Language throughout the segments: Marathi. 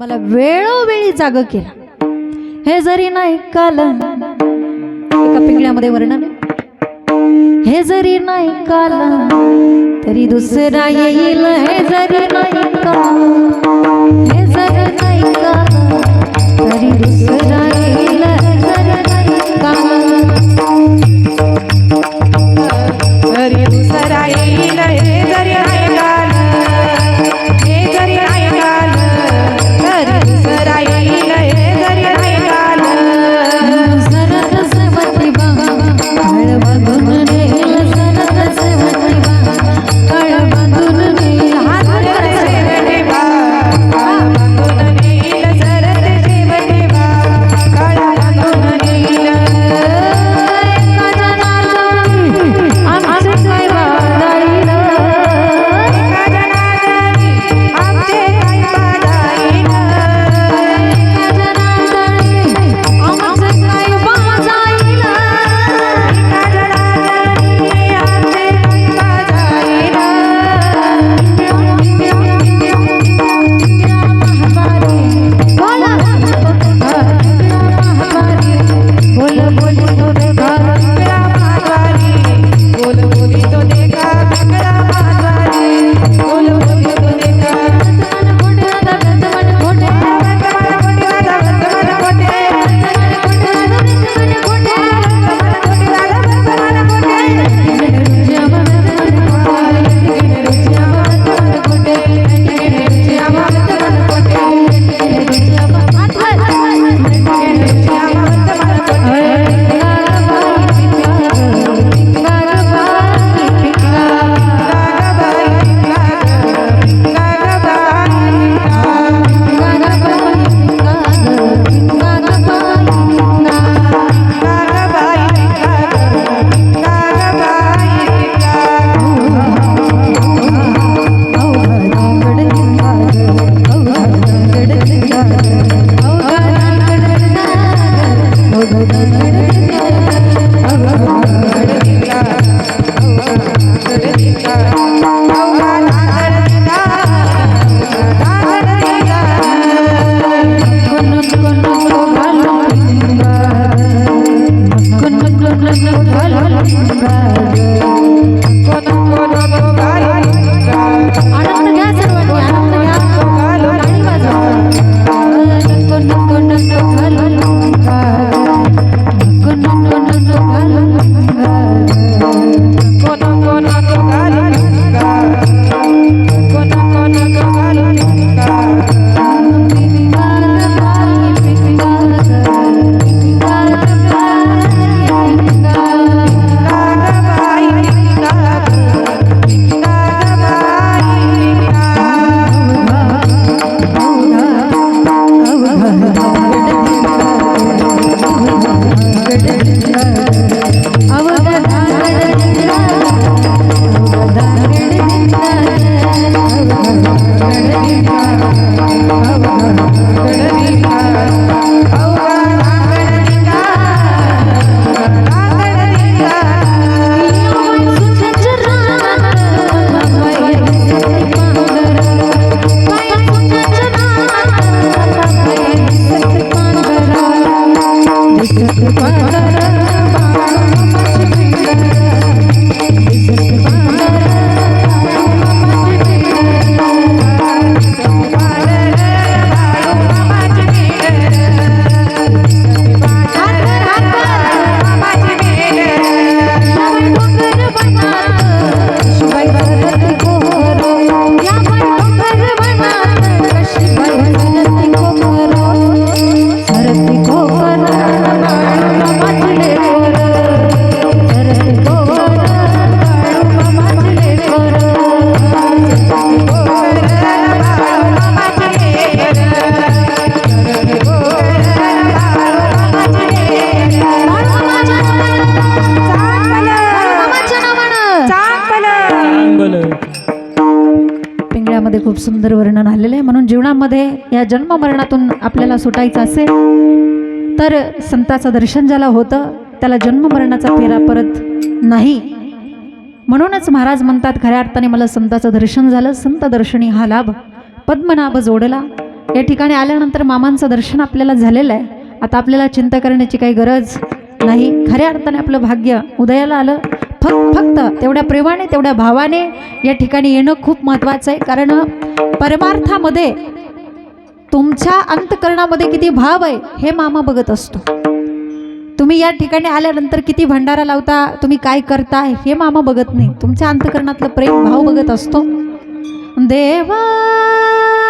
मला वेळोवेळी जाग केला. हे जरी नाही काल एका पिंगळ्यामध्ये वर्णन. हे जरी नाही काल तरी दुसरा येईल. हे जरी नाही काल पिंगळ्यामध्ये खूप सुंदर वर्णन आलेलं आहे. म्हणून जीवनामध्ये या जन्ममरणातून आपल्याला सुटायचं असेल तर संताचं दर्शन ज्याला होतं त्याला जन्ममरणाचा फेरा परत नाही. म्हणूनच महाराज म्हणतात खऱ्या अर्थाने मला संताचं दर्शन झालं संत दर्शनी हा लाभ पद्मनाभ जोडला. या ठिकाणी आल्यानंतर मामांचं दर्शन आपल्याला झालेलं आहे. आता आपल्याला चिंता करण्याची काही गरज नाही. खऱ्या अर्थाने आपलं भाग्य उदयाला आलं. फक्त फक्त तेवढ्या प्रेमाने तेवढ्या भावाने या ठिकाणी येणं खूप महत्त्वाचं आहे. कारण परमार्थामध्ये तुमच्या अंतकरणामध्ये किती भाव आहे हे मामा बघत असतो. तुम्ही या ठिकाणी आल्यानंतर किती भंडारा लावता तुम्ही काय करता हे मामा बघत नाही. तुमच्या अंतकरणातलं प्रेम भाव बघत असतो. देवा देवा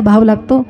भाव लागतो.